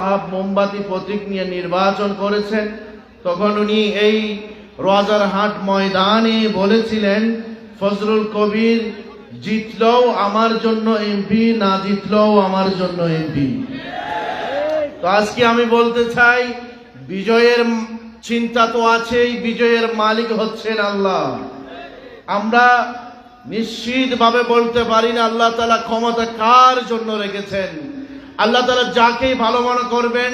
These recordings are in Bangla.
সাহাব মোমবাতি প্রতীক নিয়ে নির্বাচন করেছেন। তখন উনি এই রাজার হাট ময়দানে বলেছিলেন ফজরুল কবির জিতলেও আমার জন্য এমপি, না জিতলেও আমার জন্য এমপি। তো আজকে আমি বলতে চাই, বিজয়ের চিন্তা তো আছেই, বিজয়ের মালিক হচ্ছেন আল্লাহ। আমরা নিশ্চিতভাবে বলতে পারি না, আল্লাহ তালা ক্ষমতা কার জন্য রেখেছেন? আল্লাহ তালা যাকেই ভালো মনে করবেন,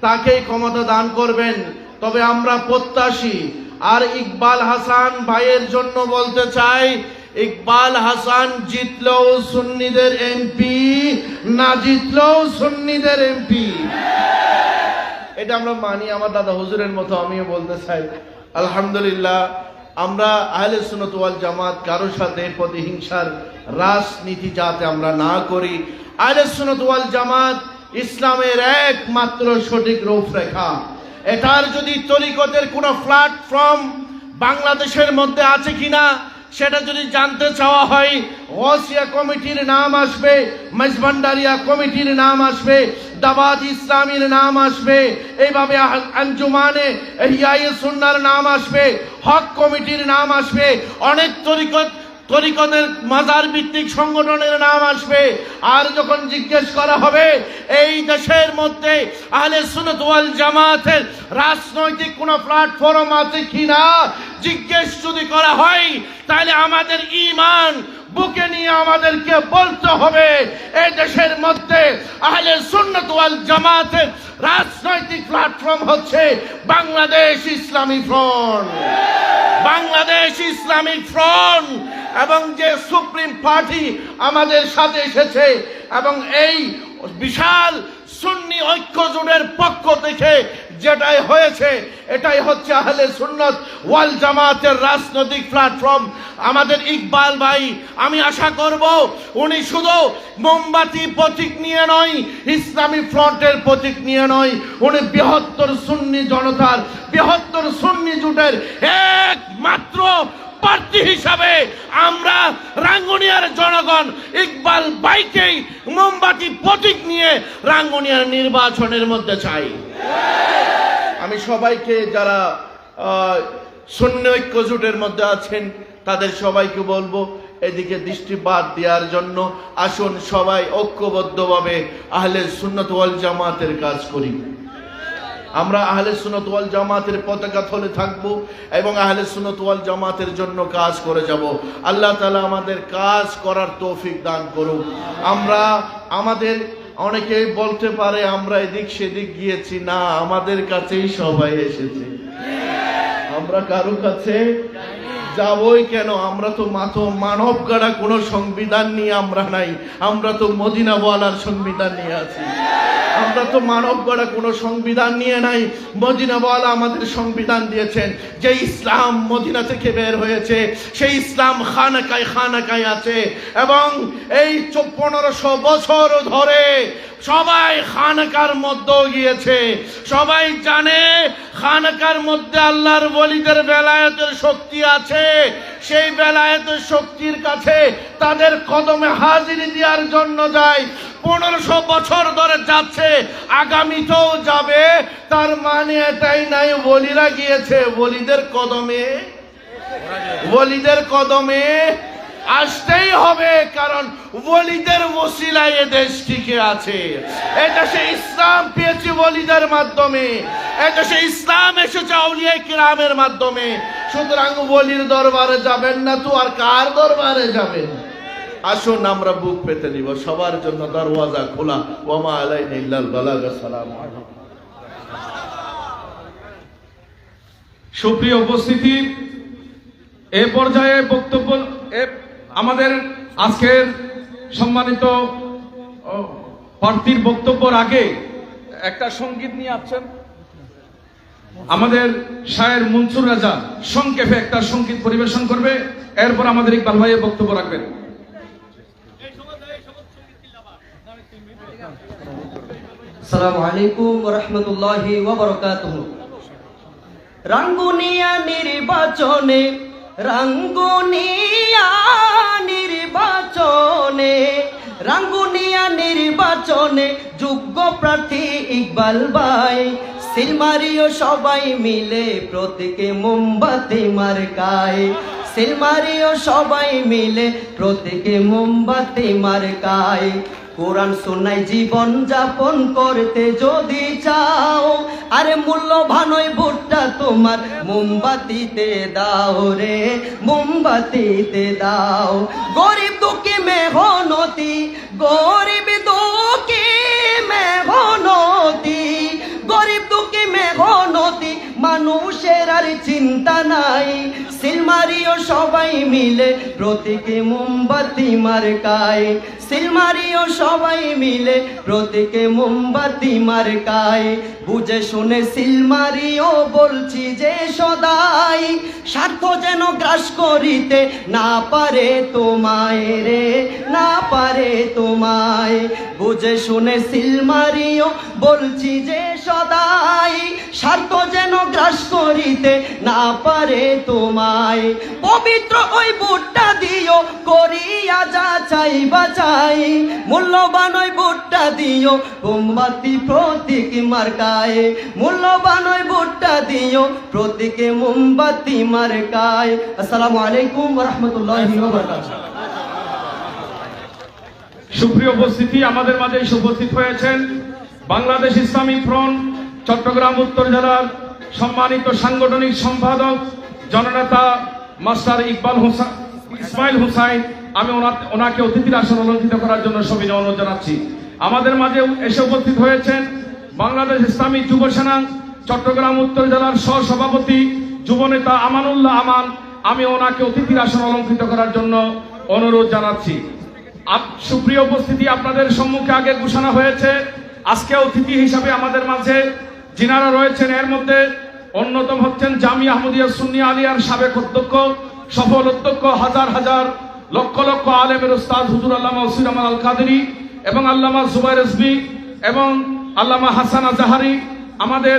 তাকেই ক্ষমতা দান করবেন। তবে আমরা প্রত্যাশী। আর ইকবাল হাসান ভাইয়ের জন্য বলতে চাই, ইকবাল হাসান জিতলেও সুন্নিদের এমপি, না জিতলেও সুন্নিদের এমপি। এটা আমরা মানি আমার দাদা হুজুরের মতো, আমিও বলতে চাই। আলহামদুলিল্লাহ, আমরা আহলে সুনত ওয়াল জামাত কারোর সাথে প্রতিহিংসার রাজনীতি যাতে আমরা না করি আহলে সুনত ওয়াল জামাত ইসলামের একমাত্র সঠিক রূপরেখা। এটার যদি তরিকতের কোনো প্ল্যাটফর্ম বাংলাদেশের মধ্যে আছে কিনা, সেটা যদি জানতে চাওয়া হয়, ওয়াসিয়া কমিটির নাম আসবে, মেজবান্ডারিয়া কমিটির নাম আসবে দাবাদ ইসলামীর নাম আসবে, এইভাবে আঞ্জুমানে সুন্নার নাম আসবে, হক কমিটির নাম আসবে, অনেক তরিকত তরিকতের মাজার ভিত্তিক সংগঠনের নাম আসবে। আর যখন জিজ্ঞেস করা হবে, এই দেশের মধ্যে আহলে ওয়াল জামাতের রাজনৈতিক কোনো প্ল্যাটফর্ম আছে কিনা, জিজ্ঞেস যদি করা হয়, তাহলে আমাদের ইমান বুকে নিয়ে আমাদেরকে বলতে হবে, এই দেশের মধ্যে আহলে সুন্নাত জামাতের রাজনৈতিক প্ল্যাটফর্ম হচ্ছে বাংলাদেশ ইসলামী ফ্রন্ট। বাংলাদেশ ইসলামিক ফ্রন্ট এবং যে সুপ্রিম পার্টি আমাদের সাথে এসেছে এবং এই বিশাল সুন্নি ঐক্য জোটের পক্ষ থেকে যেটাই হয়েছে, এটাই হচ্ছে আহলে সুন্নত ওয়াল জামাতের রাজনৈতিক প্ল্যাটফর্ম আমাদের ইকবাল ভাই, আমি আশা করব উনি শুধু মোমবাতি প্রতীক নিয়ে নয়, ইসলামী ফ্রন্টের প্রতীক নিয়ে নয়, উনি বৃহত্তর সুন্নি জনতার, বৃহত্তর সুন্নি জোটের একমাত্র প্রার্থী হিসাবে আমরা রাঙ্গুনিয়ার জনগণ ইকবাল বাইকেই মোমবাতি প্রতীক নিয়ে রাঙ্গুনিয়ার নির্বাচনের মধ্যে চাই। আমি সবাইকে যারা শূন্য ঐক্য জোটের মধ্যে আছেন, তাদের সবাইকে বলব, এদিকে দৃষ্টিপাত দেওয়ার জন্য আসুন সবাই ঐক্যবদ্ধভাবে আহলে সুন্নত জামাতের কাজ করি। আমরা আহলে সুনত ওয়াল জামাতের পতাকা থলে থাকব এবং আহলে সুনত ওয়াল জামাতের জন্য কাজ করে যাব। আল্লাহ তালা আমাদের কাজ করার তৌফিক দান করুক। আমরা, আমাদের অনেকেই বলতে পারে আমরা এদিক সেদিক গিয়েছি, না, আমাদের কাছেই সবাই এসেছে। আমরা কারও কাছে যাবই কেন? আমরা তো মাত্র মানব গাড়া কোনো সংবিধান নিয়ে আমরা নাই। আমরা তো মদিনা বলার সংবিধান নিয়ে আছি। আমরা তো মানব গড়া কোনো সংবিধান নিয়ে নাই। মদিনা বলা আমাদের সংবিধান দিয়েছেন। যে ইসলাম মদিনা থেকে বের হয়েছে, সেই ইসলাম খানাকায় খানাকায় আছে এবং এই পনেরোশো বছর ধরে সবাই খানকার মধ্যেও গিয়েছে। সবাই জানে খানকার মধ্যে আল্লাহর বলিদের বেলায়েতের শক্তি আছে। সেই বেলায়তের শক্তির কাছে তাদের কদমে হাজিরি দেওয়ার জন্য যায়। পনেরোশো বছর ধরে যাচ্ছে, আগামীতেও যাবে। তার মানে এটাই নাই, বলিরা গিয়েছে, বলিদের কদমে। বলিদের কদমে আসতেই হবে, কারণ বলিদের ওসিলায় দেশ টিকে আছে। এটা সে ইসলাম পেয়েছে বলিদের মাধ্যমে। এটা সে ইসলাম এসেছে আউলিয়া কিরামের মাধ্যমে। সুতরাং বলির দরবারে যাবেন না তো, আর কার দরবারে যাবেন? আসুন আমরা বুক পেতে নিব। সবার জন্য দরওয়াজা খোলা। ওমা আলাই ইল্লাল বালাগ সালাম সুপ্রিয় উপস্থিতি, এ পর্যায়ে বক্তব্য আমাদের আজকের সম্মানিত প্রার্থীর বক্তব্যের আগে একটা সংগীত নিয়ে আসছেন। আমাদের শায়ের মনসুর রাজা সংক্ষেপে একটা সংগীত পরিবেশন করবে। এরপর আমাদের ইকবাল ভাইয়ের বক্তব্য রাখবেন। আসসালামু আলাইকুম রাহমাতুল্লাহি ওয়া বারাকাতুহু রাঙ্গুনিয়া নির্বাচনে রাঙ্গুনিয়া নির্বাচনে রাঙ্গুনিয়া নির্বাচনে যোগ্য প্রার্থী ইকবাল ভাই। সিলমারিও সবাই মিলে প্রতীকে মোমবাতি মার্কায়। সিলমারিও সবাই মিলে প্রতীকে মোমবাতি মার্কায়। কোরআন সোনাই জীবন যাপন করতে যদি চাও, আরে মূল্যবান ওই ভোটটা তোমার মোমবাতিতে দাও রে, মোমবাতিতে দাও। গরিব দুঃখী, মেহনতি, গরিব দুঃখী আর চিন্তা নাই। সিলমারিও সবাই মিলে প্রতীকে মোমবাতি মার্কায়। সিলমারিও সবাই মিলে প্রতীকে মোমবাতি মার্কায়। বুঝে শুনে সিলমারিও বলছি যে সদাই, স্বার্থ যেন গ্রাস করিতে না পারে তোমায় রে, না পারে তোমায়। বুঝে শুনে সিলমারিও বলছি যে সদাই, স্বার্থ যেন গ্রাস করিতে না পারে তোমায়। পবিত্র ওই বুটটা দিও, করিয়া যা চাই বাচাই মূল্যবান ওই বুটটা দিও, মোমবাতি প্রতীক মার্কায়। মূল্যবান ওই বুটটা দিও, প্রতীকে মোমবাতি মার্কায়। আসসালামু আলাইকুম রহমতুল্লাহি সুপ্রিয় উপস্থিতি, আমাদের মাঝে উপস্থিত হয়েছেন বাংলাদেশ ইসলামী ফ্রন্ট, চট্টগ্রাম উত্তর জেলার সম্মানিত সাংগঠনিক সম্পাদক, জননেতা মাস্টার ইকবাল হুসা ইসমাইল হুসাইন, আমি ওনা- ওনাকে অতিথির আসন অলঙ্কিত করার জন্য সবিনয় অনুরোধ জানাচ্ছি। আমাদের মাঝে এসে উপস্থিত হয়েছেন বাংলাদেশ ইসলামী যুব সেনা, চট্টগ্রাম উত্তর জেলার সহসভাপতি যুবনেতা আমানুল্লাহ আমান। আমি ওনাকে অতিথির আসন অলঙ্কৃত করার জন্য অনুরোধ জানাচ্ছি। সুপ্রিয় উপস্থিতি আপনাদের সম্মুখে আগে ঘোষণা হয়েছে, আজকে অতিথি হিসাবে আমাদের মাঝে যিনারা রয়েছেন, এর মধ্যে অন্যতম হচ্ছেন জামি আহমদিয়া সুন্নি আলিয়ার সাবেক অধ্যক্ষ, সফল অধ্যক্ষ, হাজার হাজার লক্ষ লক্ষ আলেমের উস্তাদ হুজুর আল্লামা ওসির আল কাদেরি এবং আল্লামা জুবাইর রেসবি এবং আল্লামা হাসান আজাহারি, আমাদের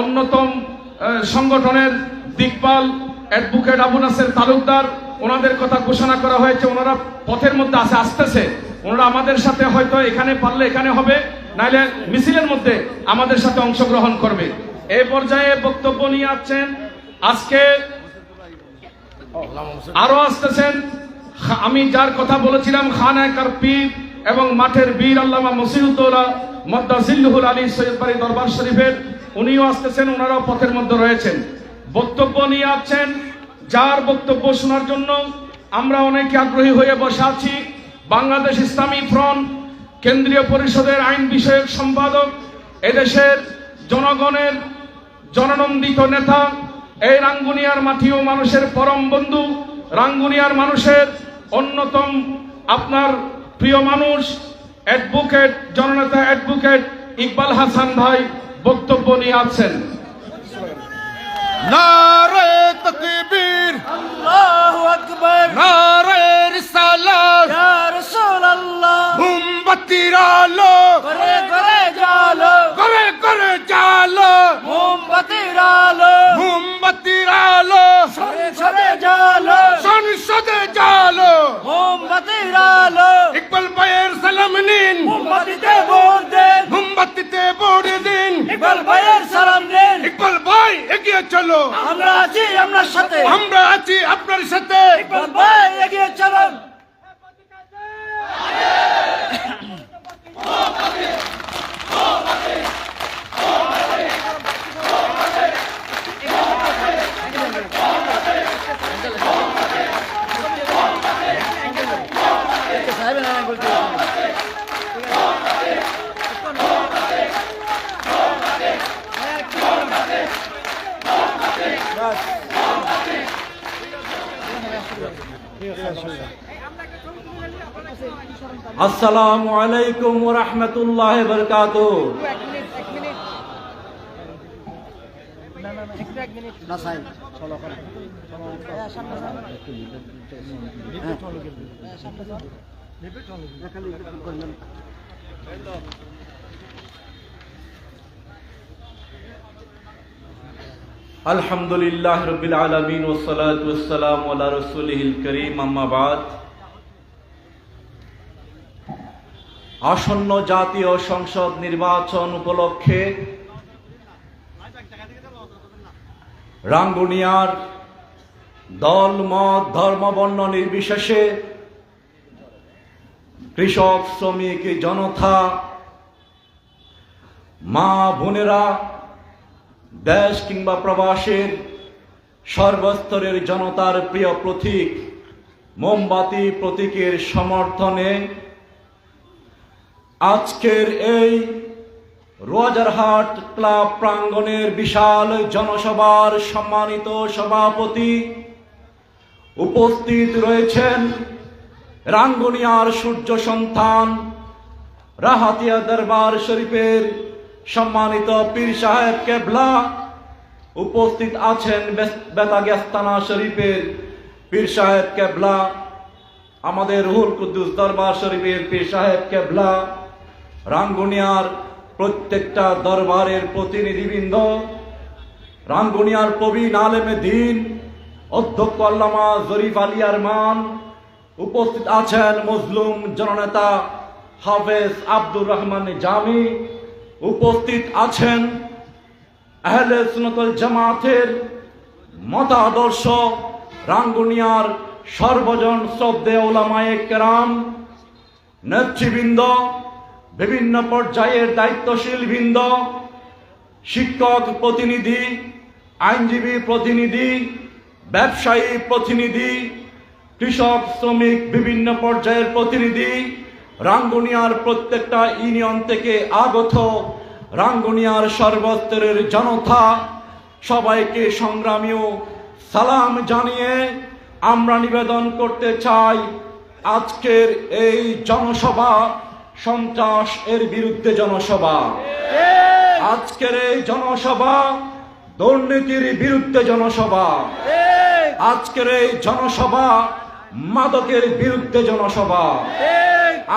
অন্যতম সংগঠনের দিকপাল অ্যাডভোকেট আবু নাসের তালুকদার। ওনাদের কথা ঘোষণা করা হয়েছে, ওনারা পথের মধ্যে আসে আসতেছে। ওনারা আমাদের সাথে হয়তো এখানে পারলে এখানে হবে, নাইলে মিছিলের মধ্যে আমাদের সাথে অংশগ্রহণ করবে। এই পর্যায়ে বক্তব্য নিয়ে আসছেন আজকে আরও আসতেছেন আমি যার কথা বলেছিলাম খান একার পীর এবং মাঠের বীর আল্লামা মসিউদ্দৌলা মদ্দাজিল্লুহুল আলী সৈয়দ বাড়ি দরবার শরীফের, উনিও আসতেছেন ওনারাও পথের মধ্যে রয়েছেন। বক্তব্য নিয়ে আসছেন, যার বক্তব্য শোনার জন্য আমরা অনেকে আগ্রহী হয়ে বসে আছি। বাংলাদেশ ইসলামী ফ্রন্ট, কেন্দ্রীয় পরিষদের আইন বিষয়ক সম্পাদক, এদেশের জনগণের জননন্দিত নেতা এই রাঙ্গুনিয়ার মাটি ও মানুষের পরম বন্ধু। রাঙ্গুনিয়ার মানুষের অন্যতম আপনার প্রিয় মানুষ অ্যাডভোকেট জননেতা অ্যাডভোকেট ইকবাল হাসান ভাই বক্তব্য নিয়ে আছেন নারে তকবীর। আল্লাহু আকবার। নারে রিসালাত। ইয়া রাসূলুল্লাহ। মোমবাতির আলো। করে করে জালো করে করে জালো আলো মোমবাতির আলো। সরে জালো। সংসদে জালো। মোমবাতির আলো। ইকবাল ভাইয়ের সালাম নিন। মোমবাতিতে ভোট দেন। মোমবাতিতে ভোট দিন। ইকবাল ভাইয়ের সালাম দেন ইকবাল ভাই এগিয়ে চলো। আমরা আছি আমরা সাথে। আমরা আছি আপনার সাথে। ইকবাল ভাই এগিয়ে চলুন। আসসালামু আলাইকুম ওয়া রাহমাতুল্লাহি ওয়া বারাকাতুহু। আলহামদুলিল্লাহ রাব্বিল আলামিন ওয়াস সালাতু ওয়াস সালামু আলা রাসূলিহিল কারীম আম্মা বাদ আসন্ন জাতীয় সংসদ নির্বাচন উপলক্ষে রাঙ্গুনিয়ার দল, মত ধর্মবর্ণ নির্বিশেষে কৃষক, শ্রমিক, জনতা, মা বোনেরা, দেশ কিংবা প্রবাসের সর্বস্তরের জনতার প্রিয় প্রতীক, মোমবাতি প্রতীকের সমর্থনে আজকের এই রোয়াজারহাট ক্লাব প্রাঙ্গণের বিশাল জনসভার সম্মানিত সভাপতি উপস্থিত রয়েছেন রাঙ্গুনিয়ার সূর্য সন্তান রাহাতিয়া দরবার শরীফের সম্মানিত পীর সাহেব কেবলা। উপস্থিত আছেন বেতাগেস্তানা শরীফের পীর সাহেব কেবলা, আমাদের রুহুল কুদ্দুস দরবার শরীফের পীর সাহেব কেবলা রাঙ্গুনিয়ার প্রত্যেকটা দরবারের প্রতিনিধিবৃন্দ, রাঙ্গুনিয়ার প্রবীণ আলেমে দিন, অধ্যক্ষ আল্লামা জরিফ আলী আরমান উপস্থিত আছেন মজলুম জননেতা হাফেজ আব্দুর রহমান জামি, উপস্থিত আছেন আহলে সুনতল জামাতের মতাদর্শ রাঙ্গুনিয়ার সর্বজন শ্রদ্ধে ওলামায়ে কেরাম, নেতৃবৃন্দ বিভিন্ন পর্যায়ের দায়িত্বশীল বৃন্দ, শিক্ষক প্রতিনিধি, আইনজীবী প্রতিনিধি, ব্যবসায়ী প্রতিনিধি, কৃষক, শ্রমিক বিভিন্ন পর্যায়ের প্রতিনিধি, রাঙ্গুনিয়ার প্রত্যেকটা ইউনিয়ন থেকে আগত রাঙ্গুনিয়ার সর্বস্তরের জনতা, সবাইকে সংগ্রামীয় সালাম জানিয়ে আমরা নিবেদন করতে চাই আজকের এই জনসভা। সন্ত্রাস এর বিরুদ্ধে জনসভা। আজকের এই জনসভা দুর্নীতির বিরুদ্ধে জনসভা। আজকের এই জনসভা মাদকের বিরুদ্ধে জনসভা।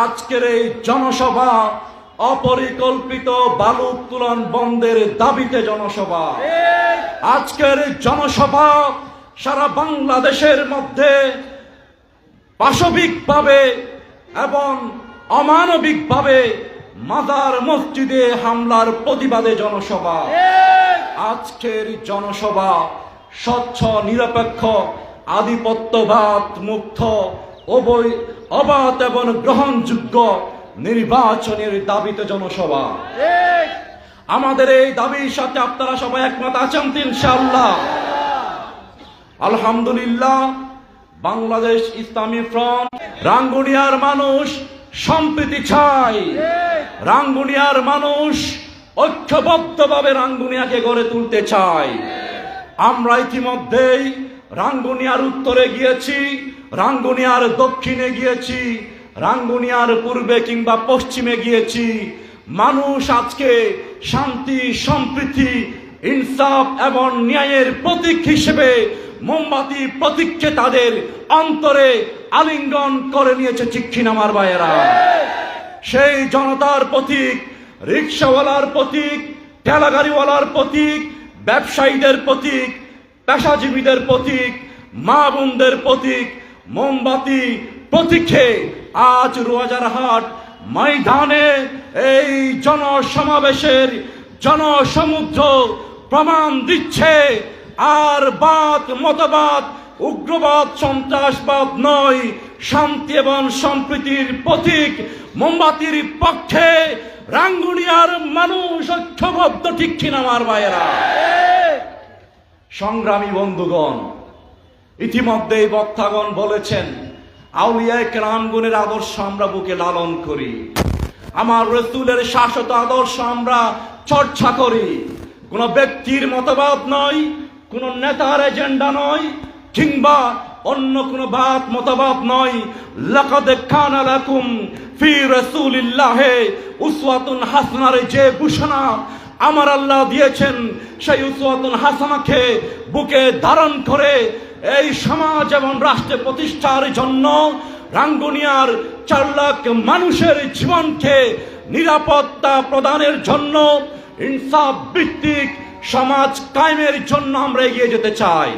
আজকের এই জনসভা অপরিকল্পিত বালু উত্তোলন বন্ধের দাবিতে জনসভা। আজকের জনসভা সারা বাংলাদেশের মধ্যে পাশবিকভাবে এবং অমানবিকভাবে মাদার মসজিদে হামলার প্রতিবাদে জনসভা। আজকের জনসভা স্বচ্ছ নিরপেক্ষ আধিপত্যবাদ মুক্ত অবৈ অবাধ এবং গ্রহণযোগ্য নির্বাচনের দাবিতে জনসভা। আমাদের এই দাবির সাথে আপনারা সবাই একমত আছেন তো ইনশাআল্লাহ? আলহামদুলিল্লাহ বাংলাদেশ ইসলামী ফ্রন্ট রাঙ্গুনিয়ার মানুষ সম্প্রীতি চায় রাঙ্গুনিয়ার মানুষ ঐক্যবদ্ধভাবে রাঙ্গুনিয়াকে গড়ে তুলতে চায়। আমরা ইতিমধ্যেই রাঙ্গুনিয়ার উত্তরে গিয়েছি, রাঙ্গুনিয়ার দক্ষিণে গিয়েছি, রাঙ্গুনিয়ার পূর্বে কিংবা পশ্চিমে গিয়েছি। মানুষ আজকে শান্তি, সম্প্রীতি, ইনসাফ এবং ন্যায়ের প্রতীক হিসেবে মোমবাতি প্রতীককে তাদের অন্তরে আলিঙ্গন করে নিয়েছে চিক্ষিন আমার ভাইয়েরা। সেই জনতার প্রতীক, রিক্সাওয়ালার প্রতীক, ঠেলাগাড়িওয়ালার প্রতীক, ব্যবসায়ীদের প্রতীক, পেশাজীবীদের প্রতীক, মা বোনদের প্রতীক, মোমবাতি প্রতীক্ষে আজ রোয়াজারহাট ময়দানে এই জনসমাবেশের জনসমুদ্র প্রমাণ দিচ্ছে। আর বাদ মতবাদ, উগ্রবাদ, সন্ত্রাসবাদ নয়। শান্তি এবং সম্প্রীতির প্রতীক মোমবাতির পক্ষে রাঙ্গুনিয়ার মানুষ ঐক্যবদ্ধ, ঠিক কিনা আমার ভাইয়েরা? সংগ্রামী বন্ধুগণ ইতিমধ্যেই বক্তাগণ বলেছেন, আউলিয়ায় কেরামগুনের আদর্শ আমরা বুকে লালন করি। আমার রসুলের শাশ্বত আদর্শ আমরা চর্চা করি। কোন ব্যক্তির মতবাদ নয় কোন নেতার এজেন্ডা নয়, কিংবা অন্য কোন বাত, মতবাদ নয়। লাকাদ কানা লাকুম ফি রাসূলিল্লাহে উসওয়াতুন হাসানার যে ঘোষণা আমার আল্লাহ দিয়েছেন, সেই উসওয়াতুন হাসানাকে বুকে ধারণ করে এই সমাজ এবং রাষ্ট্র প্রতিষ্ঠার জন্য রাঙ্গুনিয়ার চার লাখ মানুষের জীবনকে নিরাপত্তা প্রদানের জন্য ইনসাফ ভিত্তিক সমাজ কায়েমের জন্য আমরা এগিয়ে যেতে চাই।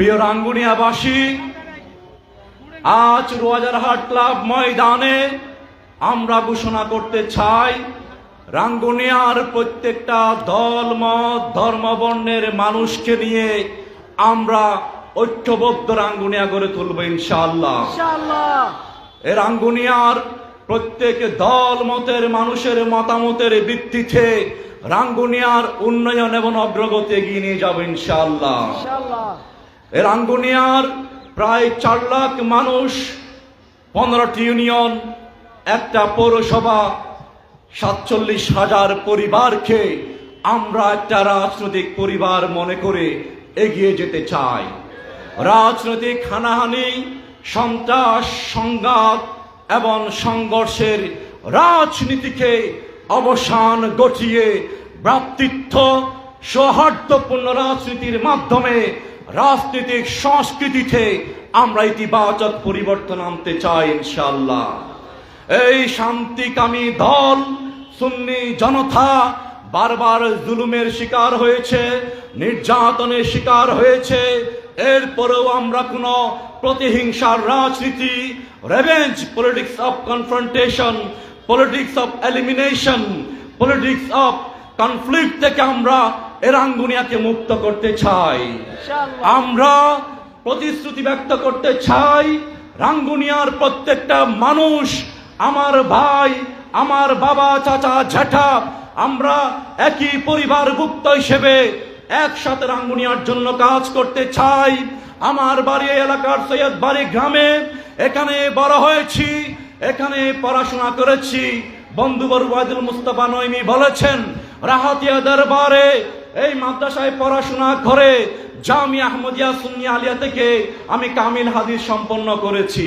প্রিয় রাঙ্গুনিয়াবাসী আজ রোয়াজারহাট ক্লাব ময়দানে আমরা ঘোষণা করতে চাই রাঙ্গুনিয়ার প্রত্যেকটা দল মত ধর্মবর্ণের মানুষকে নিয়ে আমরা ঐক্যবদ্ধ রাঙ্গুনিয়া গড়ে তুলব ইনশাআল্লাহ। ইনশাআল্লাহ। এ রাঙ্গুনিয়ার প্রত্যেক দল মতের মানুষের মতামতের ভিত্তিতে রাঙ্গুনিয়ার উন্নয়ন এবং অগ্রগতি এগিয়ে নিয়ে যাব এ রাঙ্গুনিয়ার প্রায় চার লাখ মানুষ, পনেরোটি ইউনিয়ন, একটা পৌরসভা, সাতচল্লিশ হাজার পরিবারকে আমরা একটা রাজনৈতিক পরিবার মনে করে এগিয়ে যেতে চাই। রাজনৈতিক হানাহানি, সন্ত্রাস, সংঘাত এবং সংঘর্ষের রাজনীতিকে অবসান ঘটিয়ে ভ্রাতৃত্ব, সৌহার্দ্যপূর্ণ রাজনীতির মাধ্যমে রাজনৈতিক সংস্কৃতিতে আমরা ইতিবাচক পরিবর্তন আনতে চাই ইনশাল্লাহ এই শান্তিকামী দল, সুন্নি জনতা বারবার জুলুমের শিকার হয়েছে, নির্যাতনের শিকার হয়েছে। এরপরেও আমরা কোনো প্রতিহিংসার রাজনীতি revenge politics of confrontation politics of elimination politics of conflict থেকে আমরা এরাঙ্গুনিয়াকে মুক্ত করতে চাই। আমরা প্রতিশ্রুতি ব্যক্ত করতে চাই রাঙ্গুনিয়ার প্রত্যেকটা মানুষ আমার ভাই আমার বাবা চাচা জ্যাঠা আমরা একই পরিবারভুক্ত হিসেবে একসাথে রাঙ্গুনিয়ার জন্য কাজ করতে চাই। আমার বাড়ি এলাকার সৈয়দ বাড়ি গ্রামে এখানে বড় হয়েছি এখানে পড়াশোনা করেছি। বন্ধু বরুয়াদুল মুস্তফা নইমি বলেছেন রাহাতিয়া দরবারে এই মাদ্রাসায় পড়াশোনা করে জামি আহমদিয়া সুন্নি আলিয়া থেকে আমি কামিল হাদিস সম্পন্ন করেছি।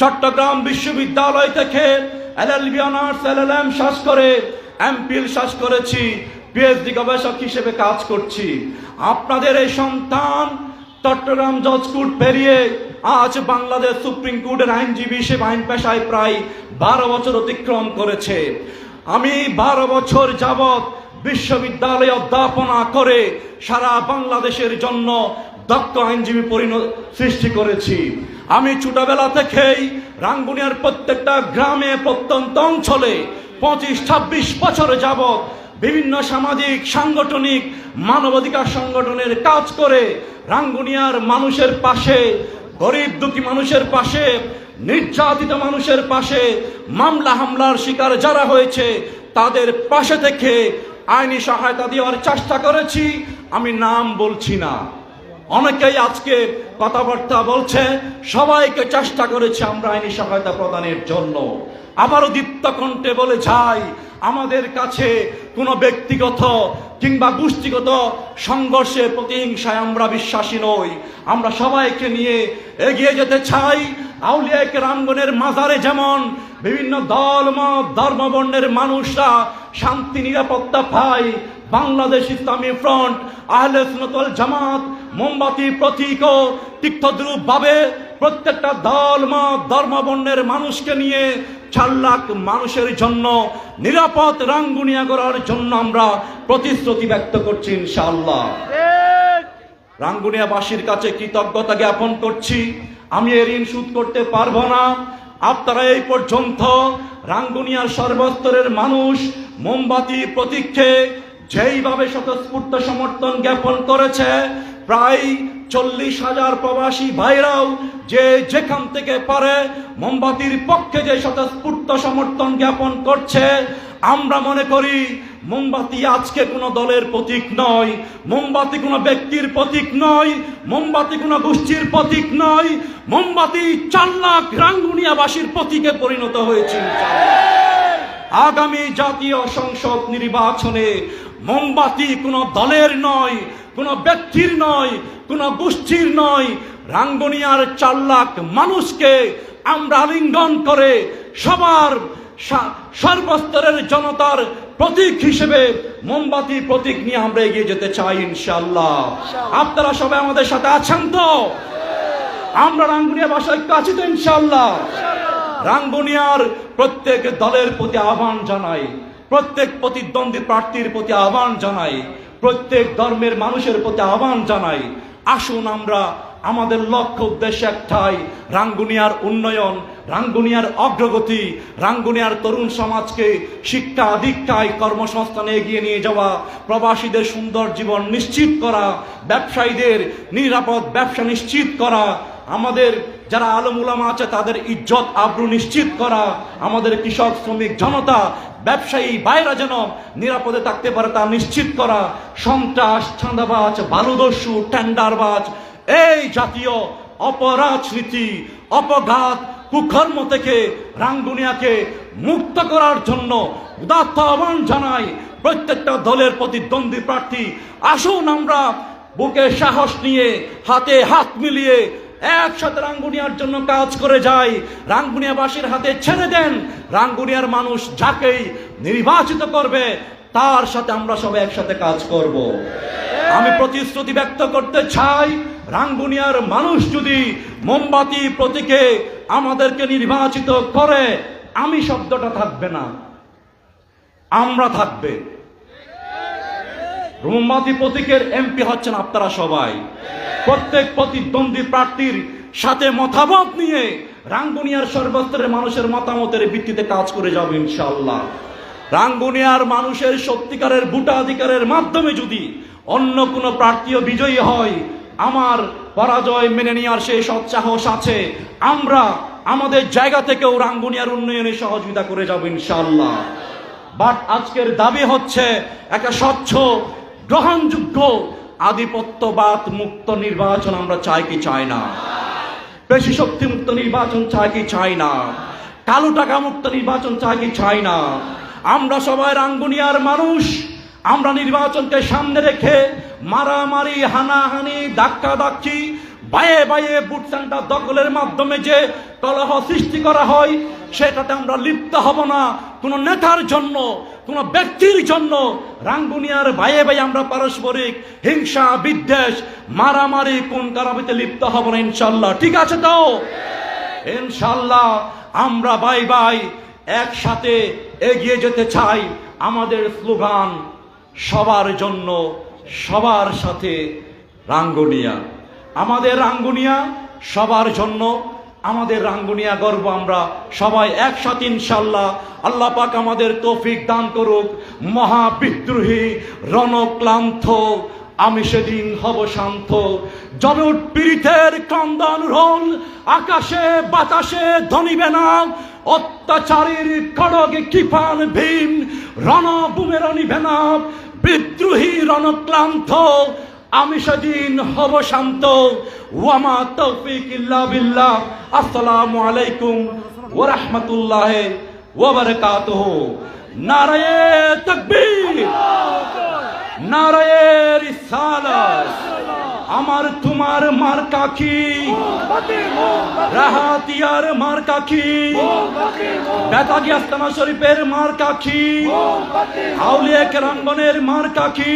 চট্টগ্রাম বিশ্ববিদ্যালয় থেকে এলএলবি অনার্স, এলএলএম শ্বাস করে এমপিএল শ্বাস করেছি, পিএইচডি গবেষক হিসেবে কাজ করছি। আপনাদের এই সন্তান চট্টগ্রাম জজ কোর্ট পেরিয়ে আজ বাংলাদেশ সুপ্রিম কোর্টের আইনজীবী হিসেবে আইন পেশায় প্রায় বারো বছর অতিক্রম করেছে। আমি বারো বছর যাবত বিশ্ববিদ্যালয়ে অধ্যাপনা করে সারা বাংলাদেশের জন্য দক্ষ আইনজীবী পরিণত সৃষ্টি করেছি। আমি ছোটবেলা থেকেই রাঙ্গুনিয়ার প্রত্যেকটা গ্রামে, প্রত্যন্ত অঞ্চলে পঁচিশ, ছাব্বিশ বছর যাবত বিভিন্ন সামাজিক, সাংগঠনিক, মানবাধিকার সংগঠনের কাজ করে রাঙ্গুনিয়ার মানুষের পাশে, গরিব দুঃখী মানুষের পাশে, নির্যাতিত মানুষের পাশে মামলা, হামলার শিকার যারা হয়েছে, তাদের পাশে থেকে আইনি সহায়তা দেওয়ার চেষ্টা করেছি, আমি নাম বলছি না। অনেকেই আজকে কথাবার্তা বলছে, সবাইকে চেষ্টা করেছে আমরা আইনি সহায়তা প্রদানের জন্য। আবারও দীপ্ত কণ্ঠে বলে যাই, আমাদের কাছে কোনো ব্যক্তিগত কিংবা গোষ্ঠীগত সংঘর্ষে প্রতিহিংসায় আমরা বিশ্বাসী নই। আমরা সবাইকে নিয়ে এগিয়ে যেতে চাই। আউলিয়াকে রাঙ্গনের মাজারে যেমন বিভিন্ন দল, মত, ধর্মবর্ণের মানুষরা শান্তি, নিরাপত্তা পায়। বাংলাদেশ ইসলামী ফ্রন্ট, আহলে জামাত, মোমবাতি প্রতীক তীর্থদ্রুপ ভাবে প্রত্যেকটা দল, মত, ধর্মবর্ণের মানুষকে নিয়ে চার লাখ মানুষের জন্য, নিরাপদ রাঙ্গুনিয়া করার জন্য আমরা প্রতিশ্রুতি ব্যক্ত করছি ইনশাআল্লাহ। রাঙ্গুনিয়াবাসীর কাছে কৃতজ্ঞতা জ্ঞাপন করছি। আমি এ ঋণ শোধ করতে পারব না। আপনারা এই পর্যন্ত রাঙ্গুনিয়ার সর্বস্তরের মানুষ মোমবাতি প্রতীক্ষে যেইভাবে স্বতঃস্ফূর্ত সমর্থন জ্ঞাপন করেছে, প্রায় চল্লিশ হাজার প্রবাসী ভাইরাও যে যেখান থেকে পারে মোমবাতির পক্ষে যে স্বতঃস্ফূর্ত সমর্থন জ্ঞাপন করছে, আমরা মনে করি মোমবাতি আজকে কোনো দলের প্রতীক নয়। মোমবাতি কোনো ব্যক্তির প্রতীক নয়। মোমবাতি কোনো গোষ্ঠীর প্রতীক নয়। মোমবাতি চার লাখ রাঙ্গুনিয়াবাসীর প্রতীকে পরিণত হয়েছে। আগামী জাতীয় সংসদ নির্বাচনে মোমবাতি কোনো দলের নয়, কোনো ব্যক্তির নয়, কোনো গোষ্ঠীর নয়। রাঙ্গনিয়ার চার লাখ মানুষকে আমরা আলিঙ্গন করে সবার সর্বস্তরের জনতার প্রতীক হিসেবে মোমবাতি প্রতীক নিয়ে আমরা এগিয়ে যেতে চাই ইনশাল্লাহ আপনারা সবাই আমাদের সাথে আছেন তো? আমরা রাঙ্গুনিয়া ভাষায় কাছে তো ইনশাল্লাহ রাঙ্গুনিয়ার প্রত্যেক দলের প্রতি আহ্বান জানাই প্রত্যেক প্রতিদ্বন্দ্বী প্রার্থীর প্রতি আহ্বান জানাই প্রত্যেক ধর্মের মানুষের প্রতি আহ্বান জানাই। আসুন আমরা আমাদের লক্ষ্য উদ্দেশ্য একটাই, রাঙ্গুনিয়ার উন্নয়ন, রাঙ্গুনিয়ার অগ্রগতি, রাঙ্গুনিয়ার তরুণ সমাজকে শিক্ষা, দীক্ষায় কর্মসংস্থানে এগিয়ে নিয়ে যাওয়া, প্রবাসীদের সুন্দর জীবন নিশ্চিত করা, ব্যবসায়ীদের নিরাপদ ব্যবসা নিশ্চিত করা, আমাদের যারা আলম উলামা আছে তাদের ইজ্জত, আব্রু নিশ্চিত করা, আমাদের কৃষক, শ্রমিক, জনতা, ব্যবসায়ী বাইরা যেন নিরাপদে থাকতে পারে তা নিশ্চিত করা, সন্ত্রাস, চাঁদাবাজ, বালুদস্যু, টেন্ডারবাজ এই জাতীয় অপরাজনীতি, অপঘাত, কুকর্ম থেকে রাঙ্গুনিয়াকে মুক্ত করার জন্য উদাত্ত আহ্বান জানাই প্রত্যেকটা দলের প্রতিদ্বন্দ্বী প্রার্থী। আসুন আমরা বুকে সাহস নিয়ে, হাতে হাত মিলিয়ে একসাথে রাঙ্গুনিয়ার জন্য কাজ করে যাই। রাঙ্গুনিয়াবাসীর হাতে ছেড়ে দেন। রাঙ্গুনিয়ার মানুষ যাকেই নির্বাচিত করবে, তার সাথে আমরা সবাই একসাথে কাজ করব। আমি প্রতিশ্রুতি ব্যক্ত করতে চাই রাঙ্গুনিয়ার মানুষ যদি মোমবাতি প্রতীকে আমাদেরকে নির্বাচিত করে, আমি শব্দটা থাকবে না। আমরা থাকবে। মোমবাতি প্রতীকের এমপি হচ্ছেন আপনারা সবাই। প্রত্যেক প্রতিদ্বন্দ্বী প্রার্থীর সাথে মতামত নিয়ে রাঙ্গুনিয়ার সর্বস্তরের মানুষের মতামতের ভিত্তিতে কাজ করে যাবে ইনশাল্লাহ রাঙ্গুনিয়ার মানুষের সত্যিকারের ভোটাধিকারের মাধ্যমে যদি অন্য কোনো প্রার্থীও বিজয়ী হয় আমার পরাজয় মেনে নেওয়ার সেই সৎসাহস আছে। আমরা আমাদের জায়গা থেকেও রাঙ্গুনিয়ার উন্নয়নে সহযোগিতা করে যাব ইনশাল্লাহ বাট আজকের দাবি হচ্ছে একটা স্বচ্ছ, গ্রহণযোগ্য, আধিপত্যবাদ মুক্ত নির্বাচন আমরা চাই কি চাই না। পেশি শক্তি মুক্ত নির্বাচন চাই কি চাই না। কালো টাকা মুক্ত নির্বাচন চাই কি চাই না। আমরা সবাই রাঙ্গুনিয়ার মানুষ। আমরা নির্বাচনকে সামনে রেখে মারামারি, হানাহানি ধাক্কা ধাক্কি বায়ে বায়ে বুট সেন্টার দখলের মাধ্যমে যে কলহ সৃষ্টি করা হয়, সেটাতে আমরা লিপ্ত হব না। কোনো নেতার জন্য, কোনো ব্যক্তির জন্য রাঙ্গুনিয়ার বাইয়ে বাইয়ে আমরা পারস্পরিক হিংসা, বিদ্বেষ, মারামারি, কোন কারাবিতে লিপ্ত হব না, ইনশাল্লাহ। ঠিক আছে তো? ইনশাল্লাহ আমরা বাই বাই একসাথে এগিয়ে যেতে চাই আমাদের স্লোগান। সবার জন্য সবার সাথে রাঙ্গুনিয়া। আমাদের রাঙ্গুনিয়া সবার জন্য, আমাদের রাঙ্গুনিয়া গর্ব আমরা সবাই একসাথে ইনশাল্লাহ আল্লাহ পাক আমাদের তৌফিক দান করুক। মহাবিদ্রোহী রণক্লান্ত আমি সেদিন হব শান্ত। জনট পীড়িতের ক্রন্দন আকাশে বাতাসে ধনিবে না অত্যাচারীর খড়গে কৃপান ভীম রণভূমের নিবে না বিদ্রোহী রণক্লান্ত। আমি সেদিন হব শান্ত। ওয়ামা তৌফিক ইল্লা বিল্লাহ। আসসালামু আলাইকুম ওয়া রাহমাতুল্লাহ ওয়া বারাকাতুহু। নারায়ে তাকবীর। নারায়ে রিসালাত। আমার তোমার মার কি রাহাতিয়ার মার্কা কি বেতাগি আস্তানা শরীফের মার্কা কি আউলিয়া কেরাঙ্গনের মার কি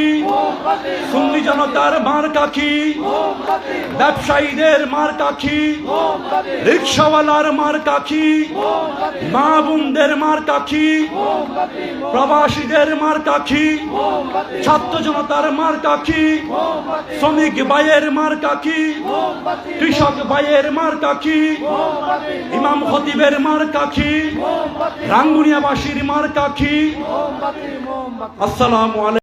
সুন্নি জনতার মার কি ব্যবসায়ীদের মার কি রিক্সাওয়ালার মার কি মা বোনদের মার কি প্রবাসীদের মার কি ছাত্র জনতার মার্কা কি শ্রমিক ভাইয়ের মার কাকি কৃষক ভাইয়ের মার কাকি ইমাম খতিবের মার কাকি রাঙ্গুনিয়াবাসীর মার কাকি আসসালাম আলাইকুম।